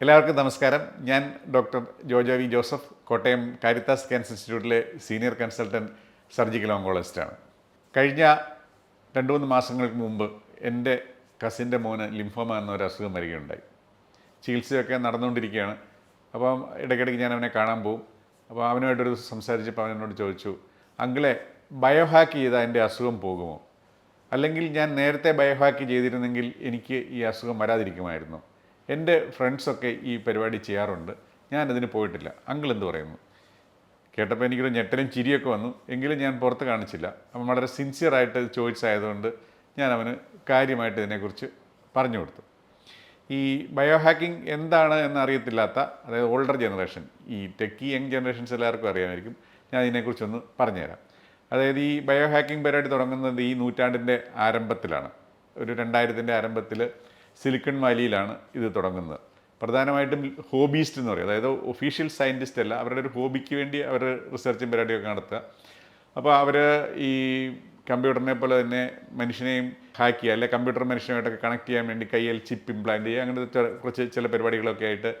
എല്ലാവർക്കും നമസ്കാരം. ഞാൻ doctor Jojo V Joseph Kottayam Caritas cancer ഇൻസ്റ്റിറ്റ്യൂട്ടിലെ സീനിയർ കൺസൾട്ടന്റ് സർജിക്കൽ ഓങ്കോളജിസ്റ്റാണ്. കഴിഞ്ഞ രണ്ട് മൂന്ന് മാസങ്ങൾക്ക് മുമ്പ് എന്റെ കസിന്റെ മോന് ലിംഫോമ എന്നൊരു അസുഖം വരികയുണ്ടായി. ചികിത്സയൊക്കെ നടന്നുകൊണ്ടിരിക്കുകയാണ്. അപ്പം ഇടയ്ക്കിടയ്ക്ക് ഞാൻ അവനെ കാണാൻ പോകും അപ്പോൾ അവനുമായിട്ടൊരു ദിവസം സംസാരിച്ചപ്പോൾ അവൻ എന്നോട് ചോദിച്ചു അങ്കിളെ ബയോഹാക്ക് ചെയ്താൽ എന്റെ അസുഖം പോകുമോ? അല്ലെങ്കിൽ ഞാൻ നേരത്തെ ബയോഹാക്ക് ചെയ്തിരുന്നെങ്കിൽ എനിക്ക് ഈ അസുഖം വരാതിരിക്കുമായിരുന്നു. എന്റെ ഫ്രണ്ട്സൊക്കെ ഈ പരിപാടി ചെയ്യാറുണ്ട്. ഞാനതിന് പോയിട്ടില്ല. അങ്കിൾ എന്ത് പറയുന്നു? കേട്ടപ്പോൾ എനിക്കൊരു ഞെട്ടലും ചിരിയൊക്കെ വന്നു. എങ്കിലും ഞാൻ പുറത്ത് കാണിച്ചില്ല. അവൻ വളരെ സിൻസിയറായിട്ട് ചോദിച്ചതായതുകൊണ്ട് ഞാൻ അവന് കാര്യമായിട്ട് ഇതിനെക്കുറിച്ച് പറഞ്ഞു കൊടുത്തു. ഈ ബയോ ഹാക്കിംഗ് എന്താണ് എന്നറിയത്തില്ലാത്ത അതായത് ഓൾഡർ ജനറേഷൻ ഈ ടെക്കി യങ് ജനറേഷൻസ് എല്ലാവർക്കും അറിയാമായിരിക്കും. ഞാൻ ഇതിനെക്കുറിച്ചൊന്ന് പറഞ്ഞുതരാം. അതായത് ഈ ബയോ ഹാക്കിംഗ് പരിപാടി തുടങ്ങുന്നത് ഈ നൂറ്റാണ്ടിന്റെ ആരംഭത്തിലാണ്. ഒരു രണ്ടായിരത്തിന്റെ ആരംഭത്തിൽ സിലിക്കൺ വാലിയിലാണ് ഇത് തുടങ്ങുന്നത്. പ്രധാനമായിട്ടും ഹോബീസ്റ്റ് എന്ന് പറയും. അതായത് ഒഫീഷ്യൽ സയന്റിസ്റ്റ് അല്ല അവരുടെ ഒരു ഹോബിക്ക് വേണ്ടി അവർ റിസർച്ചും പരിപാടിയൊക്കെ നടത്തുക. അപ്പോൾ അവർ ഈ കമ്പ്യൂട്ടറിനെ പോലെ തന്നെ മനുഷ്യനെയും ഹാക്ക് ചെയ്യുക അല്ലെങ്കിൽ കമ്പ്യൂട്ടർ മനുഷ്യനുമായിട്ടൊക്കെ കണക്ട് ചെയ്യാൻ വേണ്ടി കയ്യിൽ ചിപ്പ് ഇംപ്ലാന്റ് ചെയ്യുക അങ്ങനത്തെ കുറച്ച് ചില പരിപാടികളൊക്കെ ആയിട്ട്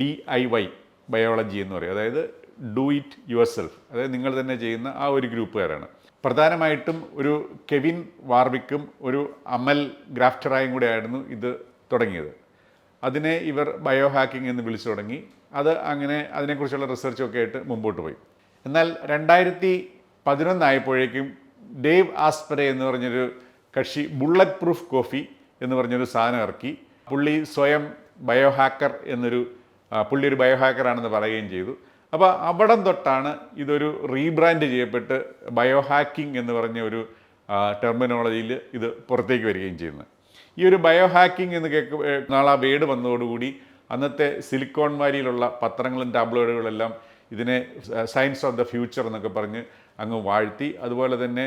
ഡി ഐ വൈ ബയോളജി എന്ന് പറയും. അതായത് ഡു ഇറ്റ് യുവർ സെൽഫ് അതായത് നിങ്ങൾ തന്നെ ചെയ്യുന്ന ആ ഒരു ഗ്രൂപ്പുകാരാണ്. പ്രധാനമായിട്ടും ഒരു കെവിൻ വാർവിക്കും ഒരു അമൽ ഗ്രാഫ്റ്ററായും കൂടെ ആയിരുന്നു ഇത് തുടങ്ങിയത്. അതിനെ ഇവർ ബയോ ഹാക്കിംഗ് എന്ന് വിളിച്ചു തുടങ്ങി. അത് അങ്ങനെ അതിനെക്കുറിച്ചുള്ള റിസർച്ചൊക്കെ ആയിട്ട് മുമ്പോട്ട് പോയി. എന്നാൽ രണ്ടായിരത്തി പതിനൊന്നായപ്പോഴേക്കും ഡേവ് ആസ്പരെ എന്ന് പറഞ്ഞൊരു കക്ഷി ബുള്ളറ്റ് പ്രൂഫ് കോഫി എന്ന് പറഞ്ഞൊരു സാധനം ഇറക്കി. പുള്ളി സ്വയം ബയോ ഹാക്കർ എന്നൊരു പുള്ളി ഒരു ബയോ ഹാക്കറാണെന്ന് പറയുകയും ചെയ്തു. അപ്പോൾ അവിടം തൊട്ടാണ് ഇതൊരു റീബ്രാൻഡ് ചെയ്യപ്പെട്ട് ബയോ ഹാക്കിംഗ് എന്ന് പറഞ്ഞ ഒരു ടെർമിനോളജിയിൽ ഇത് പുറത്തേക്ക് വരികയും ചെയ്യുന്നത്. ഈ ഒരു ബയോ ഹാക്കിംഗ് എന്ന് കേൾക്കും നാളെ ആ വേർഡ് വന്നതോടുകൂടി അന്നത്തെ സിലിക്കോൺ വാലിയിലുള്ള പത്രങ്ങളും ടാബ്ലോയിഡുകളെല്ലാം ഇതിനെ സയൻസ് ഓഫ് ദ ഫ്യൂച്ചർ എന്നൊക്കെ പറഞ്ഞ് അങ്ങ് വാഴ്ത്തി. അതുപോലെ തന്നെ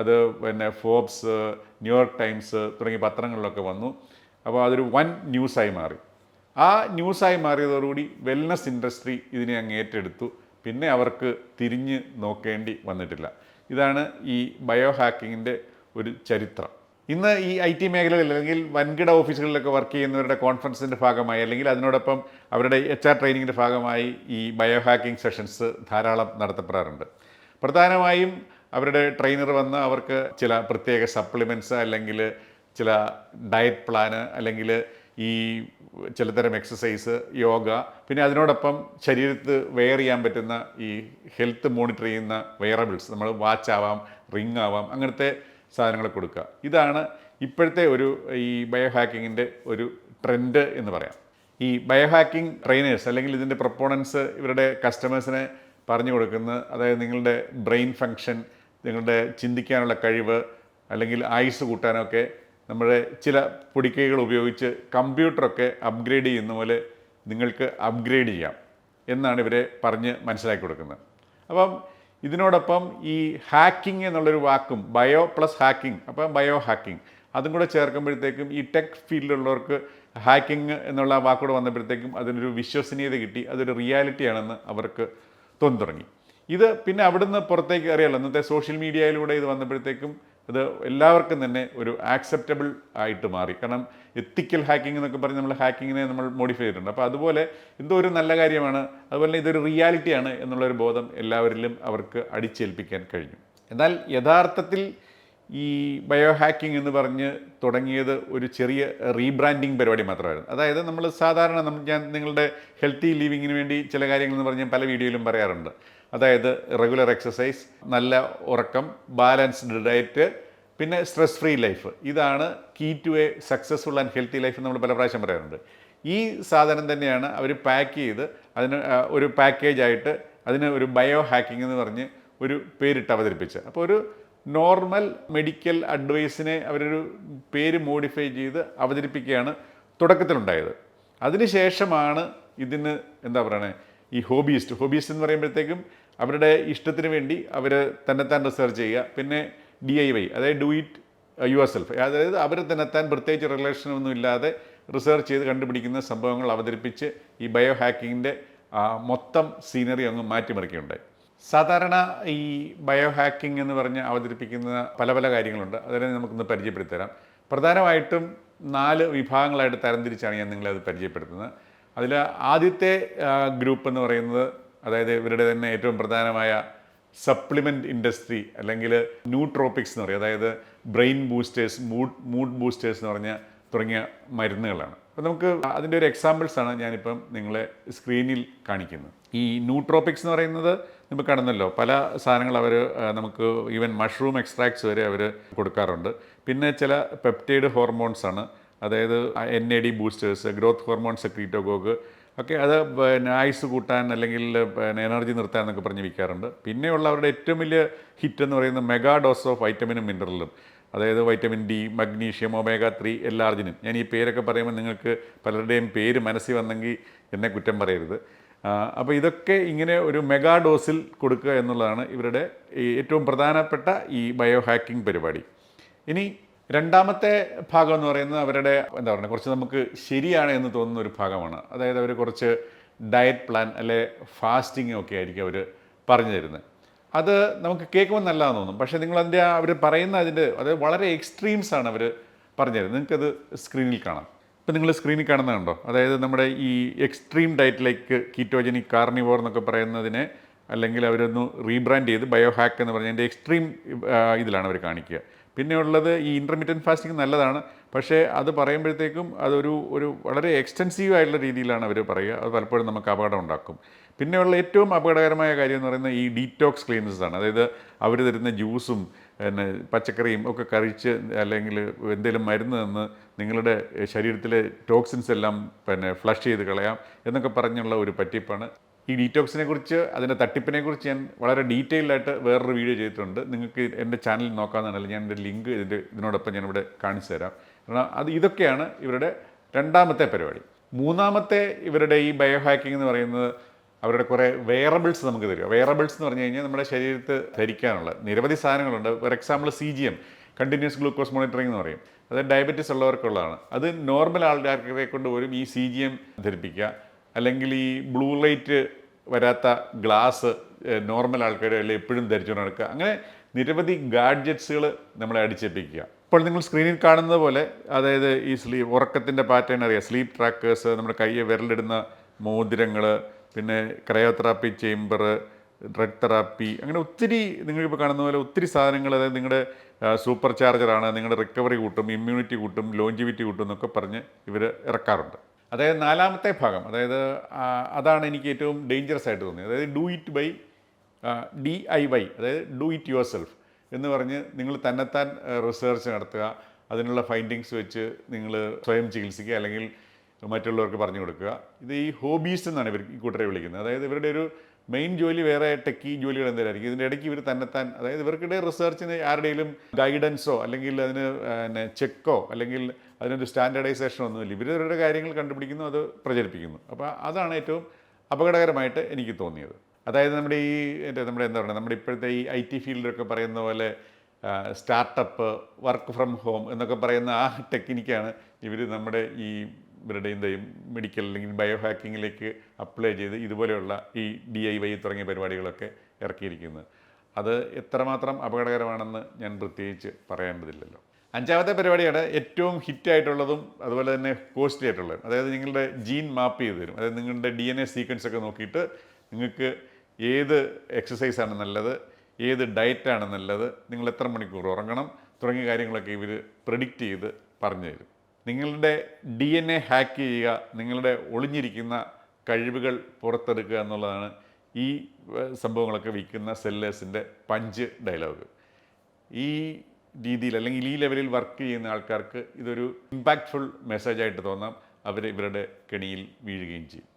അത് പിന്നെ ഫോബ്സ് ന്യൂയോർക്ക് ടൈംസ് തുടങ്ങിയ പത്രങ്ങളിലൊക്കെ വന്നു. അപ്പോൾ അതൊരു വൻ ന്യൂസായി മാറി. ആ ന്യൂസായി മാറിയതോടുകൂടി വെൽനസ് ഇൻഡസ്ട്രി ഇതിനെ അങ്ങ് ഏറ്റെടുത്തു. പിന്നെ അവർക്ക് തിരിഞ്ഞ് നോക്കേണ്ടി വന്നിട്ടില്ല. ഇതാണ് ഈ ബയോ ഹാക്കിങ്ങിന്റെ ഒരു ചരിത്രം. ഇന്ന് ഈ ഐ ടി മേഖലകളിൽ അല്ലെങ്കിൽ വൻകിട ഓഫീസുകളിലൊക്കെ വർക്ക് ചെയ്യുന്നവരുടെ കോൺഫറൻസിന്റെ ഭാഗമായി അല്ലെങ്കിൽ അതിനോടൊപ്പം അവരുടെ എച്ച് ആർ ട്രെയിനിങ്ങിന്റെ ഭാഗമായി ഈ ബയോ ഹാക്കിംഗ് സെഷൻസ് ധാരാളം നടത്തപ്പെടാറുണ്ട്. പ്രധാനമായും അവരുടെ ട്രെയിനർ വന്ന് അവർക്ക് ചില പ്രത്യേക സപ്ലിമെന്റ്സ് അല്ലെങ്കിൽ ചില ഡയറ്റ് പ്ലാന് അല്ലെങ്കിൽ ഈ ചിലതരം എക്സസൈസ് യോഗ പിന്നെ അതിനോടൊപ്പം ശരീരത്ത് വെയർ ചെയ്യാൻ പറ്റുന്ന ഈ ഹെൽത്ത് മോണിറ്റർ ചെയ്യുന്ന വെയറബിൾസ് നമ്മൾ വാച്ച് ആവാം റിംഗ് ആവാം അങ്ങനത്തെ സാധനങ്ങൾ കൊടുക്കുക. ഇതാണ് ഇപ്പോഴത്തെ ഒരു ഈ ബയോ ഹാക്കിങ്ങിന്റെ ഒരു ട്രെൻഡ് എന്ന് പറയാം. ഈ ബയോ ഹാക്കിംഗ് ട്രെയിനേഴ്സ് അല്ലെങ്കിൽ ഇതിന്റെ പ്രൊപ്പോണൻസ് ഇവരുടെ കസ്റ്റമേഴ്സിനെ പറഞ്ഞു കൊടുക്കുന്നത് അതായത് നിങ്ങളുടെ ബ്രെയിൻ ഫങ്ഷൻ നിങ്ങളുടെ ചിന്തിക്കാനുള്ള കഴിവ് അല്ലെങ്കിൽ ആയുസ് കൂട്ടാനൊക്കെ നമ്മുടെ ചില പൊടിക്കൈകൾ ഉപയോഗിച്ച് കമ്പ്യൂട്ടറൊക്കെ അപ്ഗ്രേഡ് ചെയ്യുന്ന പോലെ നിങ്ങൾക്ക് അപ്ഗ്രേഡ് ചെയ്യാം എന്നാണ് ഇവരെ പറഞ്ഞ് മനസ്സിലാക്കി കൊടുക്കുന്നത്. അപ്പം ഇതിനോടൊപ്പം ഈ ഹാക്കിംഗ് എന്നുള്ളൊരു വാക്കും ബയോ പ്ലസ് ഹാക്കിംഗ് അപ്പം ബയോ ഹാക്കിംഗ് അതും കൂടെ ചേർക്കുമ്പോഴത്തേക്കും ഈ ടെക് ഫീൽഡിലുള്ളവർക്ക് ഹാക്കിംഗ് എന്നുള്ള വാക്കോട് വന്നപ്പോഴത്തേക്കും അതിനൊരു വിശ്വസനീയത കിട്ടി അതൊരു റിയാലിറ്റിയാണെന്ന് അവർക്ക് തോന്നി തുടങ്ങി ഇത് പിന്നെ അവിടുന്ന് പുറത്തേക്ക് അറിയാലോ ഇന്നത്തെ സോഷ്യൽ മീഡിയയിലൂടെ ഇത് വന്നപ്പോഴത്തേക്കും ഇത് എല്ലാവർക്കും തന്നെ ഒരു ആക്സെപ്റ്റബിൾ ആയിട്ട് മാറി. കാരണം എത്തിക്കൽ ഹാക്കിംഗ് എന്നൊക്കെ പറഞ്ഞ് നമ്മൾ ഹാക്കിങ്ങിനെ നമ്മൾ മോഡിഫൈ ചെയ്തിട്ടുണ്ട്. അപ്പോൾ അതുപോലെ എന്തോ ഒരു നല്ല കാര്യമാണ്. അതുപോലെ ഇതൊരു റിയാലിറ്റിയാണ് എന്നുള്ളൊരു ബോധം എല്ലാവരിലും അവർക്ക് അടിച്ചേൽപ്പിക്കാൻ കഴിഞ്ഞു. എന്നാൽ യഥാർത്ഥത്തിൽ ഈ ബയോ ഹാക്കിംഗ് എന്ന് പറഞ്ഞ് തുടങ്ങിയത് ഒരു ചെറിയ റീബ്രാൻഡിങ് പരിപാടി മാത്രമായിരുന്നു. അതായത് നമ്മൾ സാധാരണ നമ്മൾ ഞാൻ നിങ്ങളുടെ ഹെൽത്തി ലിവിങ്ങിന് വേണ്ടി ചില കാര്യങ്ങളെന്ന് പറഞ്ഞ് പല വീഡിയോയിലും പറയാറുണ്ട്. അതായത് റെഗുലർ എക്സസൈസ് നല്ല ഉറക്കം ബാലൻസ്ഡ് ഡയറ്റ് പിന്നെ സ്ട്രെസ് ഫ്രീ ലൈഫ്. ഇതാണ് key to a successful and healthy life നമ്മൾ പല പ്രാവശ്യം പറയാറുണ്ട്. ഈ സാധനം തന്നെയാണ് അവർ പാക്ക് ചെയ്ത് അതിന് ഒരു പാക്കേജായിട്ട് അതിന് ഒരു ബയോ ഹാക്കിംഗ് എന്ന് പറഞ്ഞ് ഒരു പേരിട്ട് അവതരിപ്പിച്ചത്. അപ്പോൾ ഒരു നോർമൽ മെഡിക്കൽ അഡ്വൈസിനെ അവരൊരു പേര് മോഡിഫൈ ചെയ്ത് അവതരിപ്പിക്കുകയാണ് തുടക്കത്തിലുണ്ടായത്. അതിനുശേഷമാണ് ഇതിന് എന്താ പറയണേ ഈ ഹോബിയിസ്റ്റ് ഹോബിയിസ്റ്റ് എന്ന് പറയുമ്പോഴത്തേക്കും അവരുടെ ഇഷ്ടത്തിന് വേണ്ടി അവർ തന്നെത്താൻ റിസർച്ച് ചെയ്യുക. പിന്നെ ഡി ഐ വൈ അതായത് ഡു ഇറ്റ് യുവർ സെൽഫ് അതായത് അവർ തന്നെത്താൻ പ്രത്യേകിച്ച് റിലേഷനൊന്നും ഇല്ലാതെ റിസർച്ച് ചെയ്ത് കണ്ടുപിടിക്കുന്ന സംഭവങ്ങൾ അവതരിപ്പിച്ച് ഈ ബയോ ഹാക്കിങ്ങിന്റെ മൊത്തം സീനറി അങ്ങ് മാറ്റിമറിക്കുകയുണ്ടായി. സാധാരണ ഈ ബയോ ഹാക്കിംഗ് എന്ന് പറഞ്ഞ് അവതരിപ്പിക്കുന്ന പല പല കാര്യങ്ങളുണ്ട്. അതിനെ നമുക്കൊന്ന് പരിചയപ്പെടുത്തരാം പ്രധാനമായിട്ടും നാല് വിഭാഗങ്ങളായിട്ട് തരംതിരിച്ചാണ് ഞാൻ നിങ്ങളെ അത് പരിചയപ്പെടുത്തുന്നത്. അതിൽ ആദ്യത്തെ ഗ്രൂപ്പ് എന്ന് പറയുന്നത് അതായത് ഇവരുടെ തന്നെ ഏറ്റവും പ്രധാനമായ സപ്ലിമെന്റ് ഇൻഡസ്ട്രി അല്ലെങ്കിൽ ന്യൂട്രോപ്പിക്സ് എന്ന് പറയും. അതായത് brain boosters mood mood boosters എന്ന് പറഞ്ഞ തുടങ്ങിയ മരുന്നുകളാണ്. അപ്പോൾ നമുക്ക് അതിന്റെ ഒരു എക്സാമ്പിൾസാണ് ഞാനിപ്പം നിങ്ങളെ സ്ക്രീനിൽ കാണിക്കുന്നത്. ഈ ന്യൂട്രോപ്പിക്സ് എന്ന് പറയുന്നത് നമുക്ക് കാണുന്നല്ലോ പല സാധനങ്ങൾ അവർ നമുക്ക് ഈവൻ മഷ്റൂം എക്സ്ട്രാക്ട്സ് വരെ അവർ കൊടുക്കാറുണ്ട്. പിന്നെ ചില പെപ്റ്റൈഡ് ഹോർമോൺസ് ആണ്. അതായത് N A D boosters growth hormone secretagogue ഒക്കെ അത് പിന്നെ ആയുസ് കൂട്ടാൻ അല്ലെങ്കിൽ പിന്നെ എനർജി നിർത്താൻ എന്നൊക്കെ പറഞ്ഞ് വിൽക്കാറുണ്ട്. പിന്നെയുള്ള അവരുടെ ഏറ്റവും വലിയ ഹിറ്റ് എന്ന് പറയുന്നത് മെഗാ ഡോസ് ഓഫ് വൈറ്റമിനും മിനറലും അതായത് vitamin D magnesium omega three എല്ലാർജിനും. ഞാൻ ഈ പേരൊക്കെ പറയുമ്പോൾ നിങ്ങൾക്ക് പലരുടെയും പേര് മനസ്സിൽ വന്നെങ്കിൽ എന്നെ കുറ്റം പറയരുത്. അപ്പോൾ ഇതൊക്കെ ഇങ്ങനെ ഒരു മെഗാ ഡോസിൽ കൊടുക്കുക എന്നുള്ളതാണ് ഇവരുടെ ഏറ്റവും പ്രധാനപ്പെട്ട ഈ ബയോ ഹാക്കിംഗ് പരിപാടി. ഇനി രണ്ടാമത്തെ ഭാഗം എന്ന് പറയുന്നത് അവരുടെ എന്താ പറയുക കുറച്ച് നമുക്ക് ശരിയാണ് എന്ന് തോന്നുന്ന ഒരു ഭാഗമാണ്. അതായത് അവർ കുറച്ച് ഡയറ്റ് പ്ലാൻ അല്ലെ ഫാസ്റ്റിംഗ് ഒക്കെ ആയിരിക്കും അവർ പറഞ്ഞു തരുന്നത്. അത് നമുക്ക് കേൾക്കുമ്പോൾ നല്ലതാണെന്ന് തോന്നും. പക്ഷേ നിങ്ങൾ അതിന്റെ അവർ പറയുന്ന അതിന്റെ അത് വളരെ എക്സ്ട്രീംസ് ആണ് അവർ പറഞ്ഞു തരുന്നത് നിങ്ങൾക്കത് സ്ക്രീനിൽ കാണാം. ഇപ്പം നിങ്ങൾ സ്ക്രീനിൽ കാണുന്നതുണ്ടോ അതായത് നമ്മുടെ ഈ എക്സ്ട്രീം ഡയറ്റിലേക്ക് കീറ്റോജനിക് കാർണിവോർ എന്നൊക്കെ പറയുന്നതിനെ അല്ലെങ്കിൽ അവരൊന്ന് റീബ്രാൻഡ് ചെയ്ത് ബയോ ഹാക്ക് എന്ന് പറഞ്ഞ അതിന്റെ എക്സ്ട്രീം ഇതിലാണ് അവർ കാണിക്കുക. പിന്നെ ഉള്ളത് ഈ ഇന്റർമീഡിയറ്റ് ഫാസ്റ്റിംഗ് നല്ലതാണ്. പക്ഷേ അത് പറയുമ്പോഴത്തേക്കും അതൊരു ഒരു വളരെ എക്സ്റ്റെൻസീവ് ആയിട്ടുള്ള രീതിയിലാണ് അവർ പറയുക. അത് പലപ്പോഴും നമുക്ക് അപകടം ഉണ്ടാക്കും. പിന്നെയുള്ള ഏറ്റവും അപകടകരമായ കാര്യം എന്ന് പറയുന്നത് ഈ ഡീറ്റോക്സ് ക്ലീൻസസ് ആണ്. അതായത് അവർ തരുന്ന ജ്യൂസും പിന്നെ പച്ചക്കറിയും ഒക്കെ കഴിച്ച് അല്ലെങ്കിൽ എന്തെങ്കിലും മരുന്ന് തന്ന് നിങ്ങളുടെ ശരീരത്തിലെ ടോക്സിൻസ് എല്ലാം പിന്നെ ഫ്ലഷ് ചെയ്ത് കളയാം എന്നൊക്കെ പറഞ്ഞുള്ള ഒരു പറ്റിപ്പാണ്. ഈ ഡീറ്റോക്സിനെ കുറിച്ച് അതിന്റെ തട്ടിപ്പിനെ കുറിച്ച് ഞാൻ വളരെ ഡീറ്റെയിൽഡ് ആയിട്ട് വേറൊരു വീഡിയോ ചെയ്തിട്ടുണ്ട്. നിങ്ങൾക്ക് എന്റെ ചാനൽ നോക്കാമെന്നാണല്ലോ ഞാൻ എന്റെ ലിങ്ക് ഇതിന്റെ ഇതിനോടൊപ്പം ഞാനിവിടെ കാണിച്ചു തരാം. കാരണം അത് ഇതൊക്കെയാണ് ഇവരുടെ രണ്ടാമത്തെ പരിപാടി. മൂന്നാമത്തെ ഇവരുടെ ഈ ബയോ ഹാക്കിംഗ് എന്ന് പറയുന്നത് അവരുടെ കുറേ വെയറബിൾസ് നമുക്ക് തരും വെയറബിൾസ് എന്ന് പറഞ്ഞു കഴിഞ്ഞാൽ നമ്മുടെ ശരീരത്ത് ധരിക്കാനുള്ള നിരവധി സാധനങ്ങളുണ്ട്. For example C G M continuous glucose monitoring എന്ന് പറയും. അത് ഡയബറ്റീസ് ഉള്ളവർക്കുള്ളതാണ്. അത് നോർമൽ ആൾക്കാരെ കൊണ്ട് പോലും ഈ സി ജി എം ധരിപ്പിക്കുക. അല്ലെങ്കിൽ ഈ ബ്ലൂ ലൈറ്റ് വരാത്ത ഗ്ലാസ് നോർമൽ ആൾക്കാരെ അല്ലെങ്കിൽ എപ്പോഴും ധരിച്ചുകൊണ്ട് നടക്കുക. അങ്ങനെ നിരവധി ഗാഡ്ജറ്റ്സുകൾ നമ്മളെ അടിച്ചേൽപ്പിക്കുക. ഇപ്പോൾ നിങ്ങൾ സ്ക്രീനിൽ കാണുന്നത് പോലെ അതായത് ഈ സ്ലീ ഉറക്കത്തിന്റെ പാറ്റേൺ അറിയാം. സ്ലീപ്പ് ട്രാക്കേഴ്സ് നമ്മുടെ കയ്യെ വിരലിടുന്ന മോതിരങ്ങൾ പിന്നെ ക്രയോതെറാപ്പി ചേംബർ ഡ്രഗ് തെറാപ്പി അങ്ങനെ ഒത്തിരി നിങ്ങളിപ്പോൾ കാണുന്ന പോലെ ഒത്തിരി സാധനങ്ങൾ അതായത് നിങ്ങളുടെ സൂപ്പർ ചാർജറാണ് നിങ്ങളുടെ റിക്കവറി കൂട്ടും ഇമ്മ്യൂണിറ്റി കൂട്ടും ലോഞ്ചിവിറ്റി കൂട്ടും എന്നൊക്കെ പറഞ്ഞ് ഇവർ ഇറക്കാറുണ്ട്. അതായത് നാലാമത്തെ ഭാഗം അതായത് അതാണ് എനിക്ക് ഏറ്റവും ഡേഞ്ചറസ് ആയിട്ട് തോന്നിയത്. അതായത് do it by D I Y അതായത് ഡു ഇറ്റ് യുവർ സെൽഫ് എന്ന് പറഞ്ഞ് നിങ്ങൾ തന്നെത്താൻ റിസർച്ച് നടത്തുക അതിനുള്ള ഫൈൻഡിങ്സ് വെച്ച് നിങ്ങൾ സ്വയം ചികിത്സിക്കുക അല്ലെങ്കിൽ മറ്റുള്ളവർക്ക് പറഞ്ഞു കൊടുക്കുക. ഇത് ഈ ഹോബീസ് എന്നാണ് ഇവർ ഈ കൂട്ടരെ വിളിക്കുന്നത്. അതായത് ഇവരുടെ ഒരു മെയിൻ ജോലി വേറെ ടെക്കി ജോലികൾ എന്തെങ്കിലും ഇതിന്റെ ഇടയ്ക്ക് ഇവർ തന്നെത്താൻ അതായത് ഇവർക്കിടെ റിസർച്ചിന് ആരുടെയും ഗൈഡൻസോ അല്ലെങ്കിൽ അതിന് പിന്നെ ചെക്കോ അല്ലെങ്കിൽ അതിനൊരു സ്റ്റാൻഡർഡൈസേഷനോ ഒന്നുമില്ല. ഇവരുടെ കാര്യങ്ങൾ കണ്ടുപിടിക്കുന്നു അത് പ്രചരിപ്പിക്കുന്നു. അപ്പോൾ അതാണ് ഏറ്റവും അപകടകരമായിട്ട് എനിക്ക് തോന്നിയത്. അതായത് നമ്മുടെ ഈ നമ്മുടെ എന്താ പറയുക നമ്മുടെ ഇപ്പോഴത്തെ ഈ ഐ ടി ഫീൽഡിലൊക്കെ പറയുന്ന പോലെ സ്റ്റാർട്ടപ്പ് വർക്ക് ഫ്രം ഹോം എന്നൊക്കെ പറയുന്ന ആ ടെക്നിക്കാണ് ഇവർ നമ്മുടെ ഈ ഇവരുടെ എന്തെയും മെഡിക്കൽ അല്ലെങ്കിൽ ബയോ ഹാക്കിങ്ങിലേക്ക് അപ്ലൈ ചെയ്ത് ഇതുപോലെയുള്ള ഈ ഡി ഐ വൈ തുടങ്ങിയ പരിപാടികളൊക്കെ ഇറക്കിയിരിക്കുന്നത് അത് എത്രമാത്രം അപകടകരമാണെന്ന് ഞാൻ പ്രത്യേകിച്ച് പറയേണ്ടതില്ലല്ലോ. അഞ്ചാമത്തെ പരിപാടിയാണ് ഏറ്റവും ഹിറ്റായിട്ടുള്ളതും അതുപോലെ തന്നെ കോസ്റ്റ്ലി ആയിട്ടുള്ളതും അതായത് നിങ്ങളുടെ ജീൻ മാപ്പ് ചെയ്ത് തരും. അതായത് നിങ്ങളുടെ ഡി എൻ എ സീക്വൻസ് ഒക്കെ നോക്കിയിട്ട് നിങ്ങൾക്ക് ഏത് എക്സസൈസാണ് നല്ലത് ഏത് ഡയറ്റാണ് നല്ലത് നിങ്ങൾ എത്ര മണിക്കൂർ ഉറങ്ങണം തുടങ്ങിയ കാര്യങ്ങളൊക്കെ ഇവർ പ്രിഡിക്റ്റ് ചെയ്ത് പറഞ്ഞു തരും. നിങ്ങളുടെ ഡി എൻ എ ഹാക്ക് ചെയ്യുക നിങ്ങളുടെ ഒളിഞ്ഞിരിക്കുന്ന കഴിവുകൾ പുറത്തെടുക്കുക എന്നുള്ളതാണ് ഈ സംഭവങ്ങളൊക്കെ വിൽക്കുന്ന സെല്ലേഴ്സിന്റെ പഞ്ച് ഡയലോഗ് ഈ രീതിയിൽ അല്ലെങ്കിൽ ഈ ലെവലിൽ വർക്ക് ചെയ്യുന്ന ആൾക്കാർക്ക് ഇതൊരു ഇമ്പാക്റ്റ്ഫുൾ മെസ്സേജായിട്ട് തോന്നാം. അവർ ഇവരുടെ കെണിയിൽ വീഴുകയും ചെയ്യും.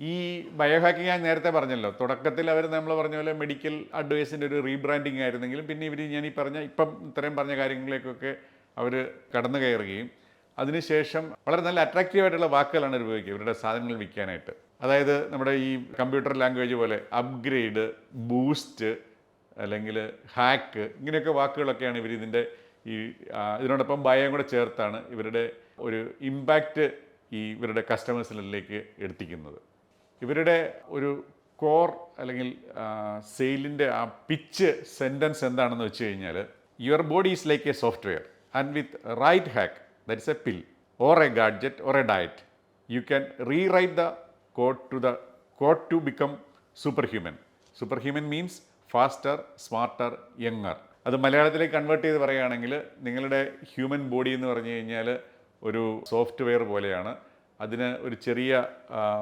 ഈ ബയോഹാക്കിംഗ് ഞാൻ നേരത്തെ പറഞ്ഞല്ലോ. തുടക്കത്തിൽ അവർ നമ്മൾ പറഞ്ഞ പോലെ മെഡിക്കൽ അഡ്വൈസിന്റെ ഒരു റീബ്രാൻഡിങ് ആയിരുന്നെങ്കിലും പിന്നെ ഇവർ ഞാൻ ഈ പറഞ്ഞ ഇപ്പം ഇത്രയും പറഞ്ഞ കാര്യങ്ങളിലേക്കൊക്കെ അവർ കടന്നു കയറുകയും അതിനുശേഷം വളരെ നല്ല അട്രാക്റ്റീവ് ആയിട്ടുള്ള വാക്കുകളാണ് ഉപയോഗിക്കുക ഇവരുടെ സാധനങ്ങൾ വിൽക്കാനായിട്ട്. അതായത് നമ്മുടെ ഈ കമ്പ്യൂട്ടർ ലാംഗ്വേജ് പോലെ അപ്ഗ്രേഡ് ബൂസ്റ്റ് അല്ലെങ്കിൽ ഹാക്ക് ഇങ്ങനെയൊക്കെ വാക്കുകളൊക്കെയാണ് ഇവർ ഇതിന്റെ ഈ ഇതിനോടൊപ്പം ഭയം കൂടെ ചേർത്താണ് ഇവരുടെ ഒരു ഇമ്പാക്റ്റ് ഈ ഇവരുടെ കസ്റ്റമേഴ്സിലേക്ക് എത്തിക്കുന്നത് ഇവരുടെ ഒരു കോർ അല്ലെങ്കിൽ സെയിലിന്റെ ആ പിച്ച് സെന്റൻസ് എന്താണെന്ന് വെച്ച് കഴിഞ്ഞാൽ your body is like a software and with right hack a pill or a gadget or a diet you can rewrite the code to the code to become super human super human means faster smarter younger അത് മലയാളത്തിലേക്ക് convert ചെയ്ത് പറയുകയാണെങ്കിൽ നിങ്ങളുടെ human body എന്ന് പറഞ്ഞു കഴിഞ്ഞാൽ ഒരു software പോലെയാണ്. അതിന് ഒരു ചെറിയ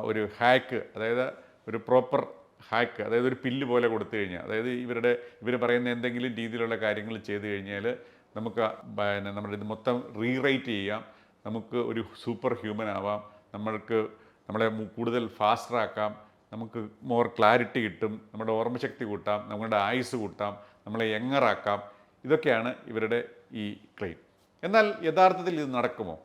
ഒരു ഹാക്ക് അതായത് ഒരു പ്രോപ്പർ ഹാക്ക് അതായത് ഒരു പില്ല് പോലെ കൊടുത്തു കഴിഞ്ഞാൽ അതായത് ഇവരുടെ ഇവർ പറയുന്ന എന്തെങ്കിലും രീതിയിലുള്ള കാര്യങ്ങൾ ചെയ്തു കഴിഞ്ഞാൽ നമുക്ക് പിന്നെ നമ്മുടെ ഇത് മൊത്തം റീറൈറ്റ് ചെയ്യാം. നമുക്ക് ഒരു സൂപ്പർ ഹ്യൂമൻ ആവാം. നമ്മൾക്ക് നമ്മളെ കൂടുതൽ ഫാസ്റ്റർ ആക്കാം. നമുക്ക് മോർ ക്ലാരിറ്റി കിട്ടും. നമ്മുടെ ഓർമ്മശക്തി കൂട്ടാം. നമ്മുടെ ആയുസ് കൂട്ടാം. നമ്മളെ യങ്ങറാക്കാം ഇതൊക്കെയാണ് ഇവരുടെ ഈ ക്ലെയിം എന്നാൽ യഥാർത്ഥത്തിൽ ഇത് നടക്കുമോ?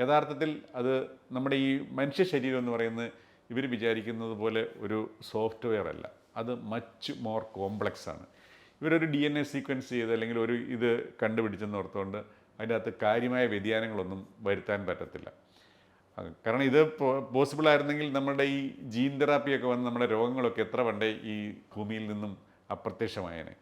യഥാർത്ഥത്തിൽ അത് നമ്മുടെ ഈ മനുഷ്യ ശരീരം എന്ന് പറയുന്നത് ഇവർ വിചാരിക്കുന്നത് പോലെ ഒരു സോഫ്റ്റ്വെയർ അല്ല. അത് മച്ച് മോർ കോംപ്ലക്സ് ആണ്. ഇവരൊരു ഡി എൻ എ സീക്വൻസ് ചെയ്ത് അല്ലെങ്കിൽ ഒരു ഇത് കണ്ടുപിടിച്ചെന്ന് ഓർത്തുകൊണ്ട് അതിന്റെ അകത്ത് കാര്യമായ വ്യതിയാനങ്ങളൊന്നും വരുത്താൻ പറ്റത്തില്ല. കാരണം ഇത് പോസിബിൾ ആയിരുന്നെങ്കിൽ നമ്മുടെ ഈ ജീൻ തെറാപ്പിയൊക്കെ വന്ന് നമ്മുടെ രോഗങ്ങളൊക്കെ എത്ര പണ്ടേ ഈ ഭൂമിയിൽ നിന്നും അപ്രത്യക്ഷമായേനെ.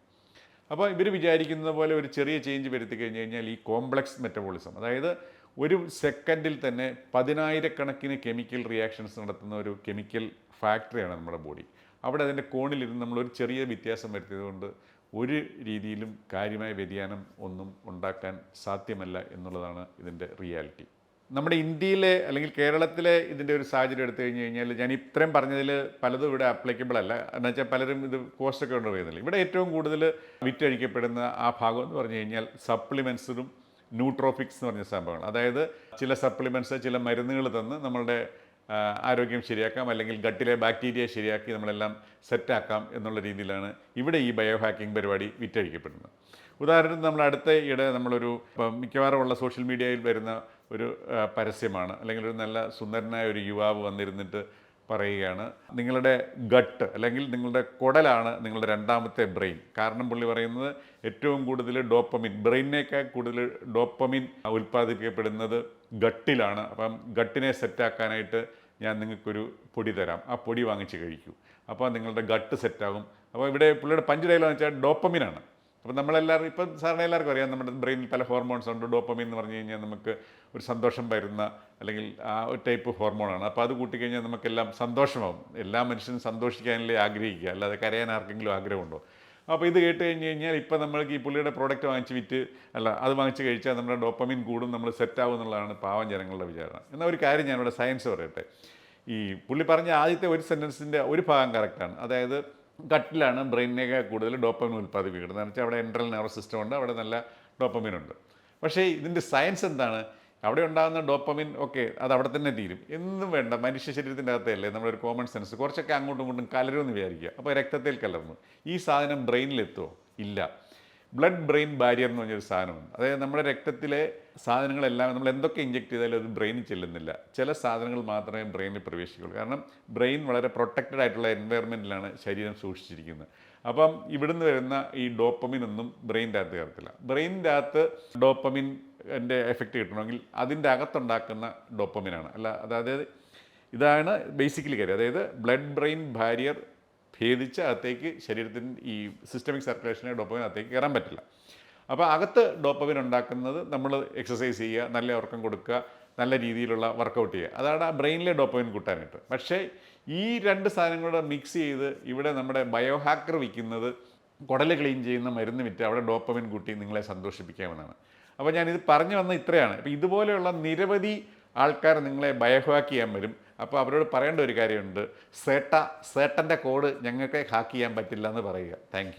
അപ്പോൾ ഇവർ വിചാരിക്കുന്നത് പോലെ ഒരു ചെറിയ ചേഞ്ച് വരുത്തി കഴിഞ്ഞ് കഴിഞ്ഞാൽ ഈ കോംപ്ലക്സ് മെറ്റബോളിസം അതായത് ഒരു സെക്കൻഡിൽ തന്നെ പതിനായിരക്കണക്കിന് കെമിക്കൽ റിയാക്ഷൻസ് നടത്തുന്ന ഒരു കെമിക്കൽ ഫാക്ടറിയാണ് നമ്മുടെ ബോഡി അവിടെ അതിന്റെ കോണിലിരുന്ന് നമ്മളൊരു ചെറിയ വ്യത്യാസം വരുത്തിയതുകൊണ്ട് ഒരു രീതിയിലും കാര്യമായ വ്യതിയാനം ഒന്നും ഉണ്ടാക്കാൻ സാധ്യമല്ല എന്നുള്ളതാണ് ഇതിന്റെ റിയാലിറ്റി. നമ്മുടെ ഇന്ത്യയിലെ അല്ലെങ്കിൽ കേരളത്തിലെ ഇതിന്റെ ഒരു സാഹചര്യം എടുത്തു കഴിഞ്ഞ് കഴിഞ്ഞാൽ ഞാൻ ഇത്രയും പറഞ്ഞതിൽ പലതും ഇവിടെ അപ്ലിക്കബിൾ അല്ല. എന്ന് വെച്ചാൽ പലരും ഇത് കോസ്റ്റൊക്കെ ഒക്കെ പറയുന്നില്ല ഇവിടെ ഏറ്റവും കൂടുതൽ വിറ്റഴിക്കപ്പെടുന്ന ആ ഭാഗം എന്ന് പറഞ്ഞു കഴിഞ്ഞാൽ സപ്ലിമെൻസും ന്യൂട്രോഫിക്സ് എന്ന് പറഞ്ഞ സംഭവങ്ങൾ. അതായത് ചില സപ്ലിമെന്റ്സ് ചില മരുന്നുകൾ തന്ന് നമ്മളുടെ ആരോഗ്യം ശരിയാക്കാം അല്ലെങ്കിൽ ഗട്ടിലെ ബാക്ടീരിയ ശരിയാക്കി നമ്മളെല്ലാം സെറ്റാക്കാം എന്നുള്ള രീതിയിലാണ് ഇവിടെ ഈ ബയോ ഹാക്കിംഗ് പരിപാടി വിറ്റഴിക്കപ്പെടുന്നത്. ഉദാഹരണത്തിന് നമ്മൾ അടുത്ത ഇടെ നമ്മളൊരു മിക്കവാറും ഉള്ള സോഷ്യൽ മീഡിയയിൽ വരുന്ന ഒരു പരസ്യമാണ് അല്ലെങ്കിൽ ഒരു നല്ല സുന്ദരനായ ഒരു യുവാവ് വന്നിരുന്നിട്ട് പറയുകയാണ് നിങ്ങളുടെ ഗട്ട് അല്ലെങ്കിൽ നിങ്ങളുടെ കുടലാണ് നിങ്ങളുടെ രണ്ടാമത്തെ ബ്രെയിൻ. കാരണം പുള്ളി പറയുന്നത് ഏറ്റവും കൂടുതൽ ഡോപ്പമിൻ ബ്രെയിനേക്കാൾ കൂടുതൽ ഡോപ്പമിൻ ഉൽപ്പാദിപ്പിക്കപ്പെടുന്നത് ഗട്ടിലാണ്. അപ്പം ഗട്ടിനെ സെറ്റാക്കാനായിട്ട് ഞാൻ നിങ്ങൾക്കൊരു പൊടി തരാം. ആ പൊടി വാങ്ങിച്ച് കഴിക്കൂ. അപ്പോൾ നിങ്ങളുടെ ഗട്ട് സെറ്റാകും. അപ്പോൾ ഇവിടെ പുള്ളിയുടെ പഞ്ച് ഡയലോഗ് വെച്ചാൽ ഡോപ്പമിനാണ്. അപ്പോൾ നമ്മളെല്ലാവരും ഇപ്പം സാറിന് എല്ലാവർക്കും അറിയാം നമ്മുടെ ബ്രെയിനിൽ പല ഹോർമോൺസ് ഉണ്ട്. ഡോപ്പമിൻ എന്ന് പറഞ്ഞു കഴിഞ്ഞാൽ നമുക്ക് ഒരു സന്തോഷം വരുന്ന അല്ലെങ്കിൽ ആ ഒരു ടൈപ്പ് ഹോർമോണാണ്. അപ്പോൾ അത് കൂട്ടിക്കഴിഞ്ഞാൽ നമുക്കെല്ലാം സന്തോഷമാകും എല്ലാ മനുഷ്യനും സന്തോഷിക്കാനല്ലേ ആഗ്രഹിക്കുക. അല്ലാതെ കരയാൻ ആർക്കെങ്കിലും ആഗ്രഹമുണ്ടോ? അപ്പോൾ ഇത് കേട്ട് കഴിഞ്ഞ് കഴിഞ്ഞാൽ ഇപ്പം നമ്മൾക്ക് ഈ പുള്ളിയുടെ പ്രോഡക്റ്റ് വാങ്ങിച്ച് വിറ്റ് അല്ല അത് വാങ്ങിച്ച് കഴിച്ചാൽ നമ്മുടെ ഡോപ്പമിൻ കൂടും നമ്മൾ സെറ്റാവും എന്നുള്ളതാണ് പാവം ജനങ്ങളുടെ വിചാരണം. എന്നാൽ ഒരു കാര്യം ഞാനിവിടെ സയൻസ് പറയട്ടെ. ഈ പുള്ളി പറഞ്ഞ ആദ്യത്തെ ഒരു സെന്റൻസിന്റെ ഒരു ഭാഗം കറക്റ്റാണ് അതായത് കട്ടിലാണ് ബ്രെയിനിനേക്കാൾ കൂടുതൽ ഡോപ്പമിൻ ഉൽപ്പാദിപ്പിക്കുന്നത്. എന്ന് വെച്ചാൽ അവിടെ എൻട്രൽ നെർവസ് സിസ്റ്റം ഉണ്ട് അവിടെ നല്ല ഡോപ്പമിൻ ഉണ്ട്. പക്ഷേ ഇതിന്റെ സയൻസ് എന്താണ്? അവിടെ ഉണ്ടാകുന്ന ഡോപ്പമിൻ ഒക്കെ അത് അവിടെ തന്നെ തീരും. എന്നും വേണ്ട മനുഷ്യ ശരീരത്തിന്റെ അകത്തല്ലേ ഒരു കോമൺ സെൻസ് കുറച്ചൊക്കെ അങ്ങോട്ടും ഇങ്ങോട്ടും കലരുമെന്ന് വിചാരിക്കുക. അപ്പോൾ രക്തത്തിൽ കലർന്നു. ഈ സാധനം ബ്രെയിനിലെത്തുമോ ഇല്ല. ബ്ലഡ് ബ്രെയിൻ ബാരിയർ എന്ന് പറഞ്ഞൊരു സാധനമുണ്ട്. അതായത് നമ്മുടെ രക്തത്തിലെ സാധനങ്ങളെല്ലാം നമ്മൾ എന്തൊക്കെ ഇഞ്ചെക്ട് ചെയ്താലും അത് ബ്രെയിനിൽ ചെല്ലുന്നില്ല. ചില സാധനങ്ങൾ മാത്രമേ ബ്രെയിനിൽ പ്രവേശിക്കുള്ളൂ കാരണം ബ്രെയിൻ വളരെ പ്രൊട്ടക്റ്റഡ് ആയിട്ടുള്ള എൻവയറമെന്റിലാണ് ശരീരം സൂക്ഷിച്ചിരിക്കുന്നത്. അപ്പം ഇവിടുന്ന് വരുന്ന ഈ ഡോപ്പമിൻ ഒന്നും ബ്രെയിന്റെ അകത്ത് കയറത്തില്ല. ബ്രെയിനിന്റെ അകത്ത് ഡോപ്പമിൻ എന്റെ എഫക്റ്റ് കിട്ടണമെങ്കിൽ അതിന്റെ അകത്തുണ്ടാക്കുന്ന ഡോപ്പമിനാണ്. അല്ല അതായത് ഇതാണ് ബേസിക്കലി കാര്യം. അതായത് ബ്ലഡ് ബ്രെയിൻ ബാരിയർ ഭേദിച്ച് അകത്തേക്ക് ശരീരത്തിന്റെ ഈ സിസ്റ്റമിക് സർക്കുലേഷനെ ഡോപ്പമിൻ അകത്തേക്ക് കയറാൻ പറ്റില്ല. അപ്പോൾ അകത്ത് ഡോപ്പമിൻ ഉണ്ടാക്കുന്നത് നമ്മൾ എക്സസൈസ് ചെയ്യുക നല്ല ഉറക്കം കൊടുക്കുക നല്ല രീതിയിലുള്ള വർക്കൗട്ട് ചെയ്യുക. അതാണ് ആ ബ്രെയിനിലെ ഡോപ്പമിൻ കൂട്ടാനായിട്ട്. പക്ഷേ ഈ രണ്ട് സാധനങ്ങളുടെ മിക്സ് ചെയ്ത് ഇവിടെ നമ്മുടെ ബയോ ഹാക്കർ വിൽക്കുന്നത് കുടൽ ക്ലീൻ ചെയ്യുന്ന മരുന്ന് വിറ്റ് അവിടെ ഡോപ്പമിൻ കൂട്ടി നിങ്ങളെ സന്തോഷിപ്പിക്കാമെന്നാണ് അപ്പോൾ ഞാനിത് പറഞ്ഞു വന്ന ഇത്രയാണ്. അപ്പോൾ ഇതുപോലെയുള്ള നിരവധി ആൾക്കാർ നിങ്ങളെ ബയോഹാക്ക് ചെയ്യാൻ വരും. അപ്പോൾ അവരോട് പറയേണ്ട ഒരു കാര്യമുണ്ട്. സേട്ട സേട്ടന്റെ കോഡ് ഞങ്ങൾക്ക് ഹാക്ക് ചെയ്യാൻ പറ്റില്ല എന്ന് പറയുക. താങ്ക്